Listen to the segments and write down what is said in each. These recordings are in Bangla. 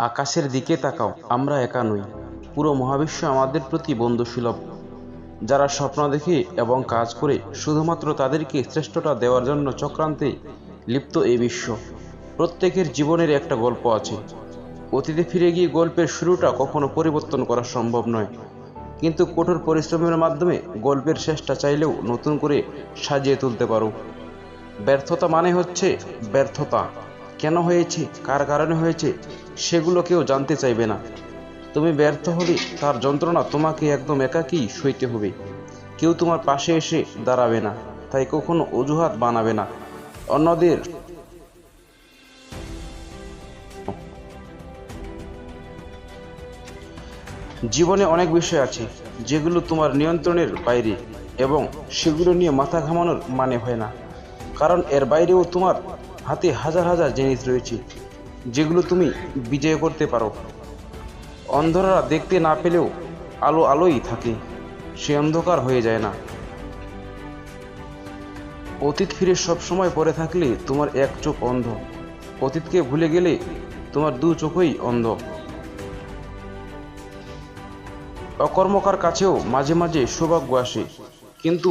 আকাশের দিকে তাকাও, আমরা একা নই। পুরো মহাবিশ্ব আমাদের প্রতি বন্ধুসুলভ। যারা স্বপ্ন দেখে এবং কাজ করে, শুধুমাত্র তাদেরকে শ্রেষ্ঠটা দেওয়ার জন্য চক্রান্তে লিপ্ত এই বিশ্ব। প্রত্যেকের জীবনের একটা গল্প আছে। অতীতে ফিরে গিয়ে গল্পের শুরুটা কখনো পরিবর্তন করা সম্ভব নয়। কিন্তু কঠোর পরিশ্রমের মাধ্যমে গল্পের শেষটা চাইলেও নতুন করে সাজিয়ে তুলতে পারো। ব্যর্থতা মানে হচ্ছে ব্যর্থতা। কেন হয়েছে? কার কারণে হয়েছে? সেগুলো কেউ জানতে চাইবে না। তুমি ব্যর্থ হলে তার যন্ত্রণা তোমাকে একদম একাকী সইতে হবে। কেউ তোমার পাশে এসে দাঁড়াবে না, তাই কখনো অজুহাত বানাবে না। অন্যদের জীবনে অনেক বিষয় আছে, যেগুলো তোমার নিয়ন্ত্রণের বাইরে এবং সেগুলো নিয়ে মাথা ঘামানোর মানে হয় না। কারণ এর বাইরেও তোমার হাতে হাজার হাজার জিনিস রয়েছে। যেগুলো তুমি বিজয় করতে পারো। অন্ধরা দেখতে না পেলেও আলো আলোই থাকে, সে অন্ধকার হয়ে যায় না। অতীত ফিরে সব সময় পড়ে থাকলে তোমার এক চোখ অন্ধ। অতীতকে ভুলে গেলে তোমার দু চোখই অন্ধ। অকর্মকার কাছেও মাঝে মাঝে সৌভাগ্য আসে, কিন্তু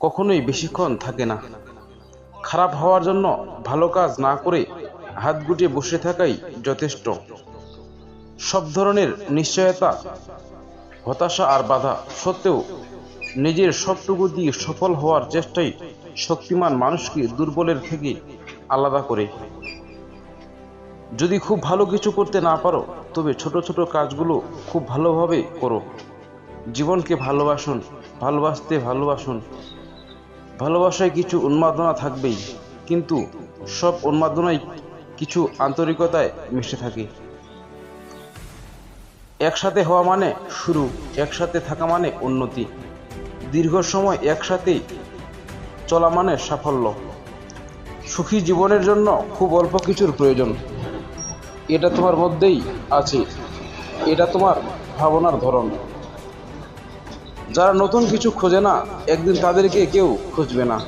কখনোই বেশিক্ষণ থাকে না। খারাপ হওয়ার জন্য ভালো কাজ না করে হাত গুটিয়ে বসে থাকাই যথেষ্ট। সব ধরনের নিশ্চয়তা, হতাশা আর বাধা সত্ত্বেও নিজের সবটুকু দিয়ে সফল হওয়ার চেষ্টাই শক্তিমান মানুষকে দুর্বলের থেকে আলাদা করে। যদি খুব ভালো কিছু করতে না পারো, তবে ছোট ছোট কাজগুলো খুব ভালোভাবে করো। জীবনকে ভালোবাসুন, ভালোবাসতে ভালোবাসুন। ভালোবাসায় কিছু উন্মাদনা থাকবেই, কিন্তু সব উন্মাদনাই কিছু আন্তরিকতায় মিশে থাকে। একসাথে হওয়া মানে শুরু, একসাথে থাকা মানে উন্নতি। দীর্ঘ সময় একসাথেই চলা মানে সাফল্য। সুখী জীবনের জন্য খুব অল্প কিছুর প্রয়োজন। এটা তোমার মধ্যেই আছে। এটা তোমার ভাবনার ধরন। যারা নতুন কিছু খোঁজে না, একদিন তাদেরকে কেউ খুঁজবে না।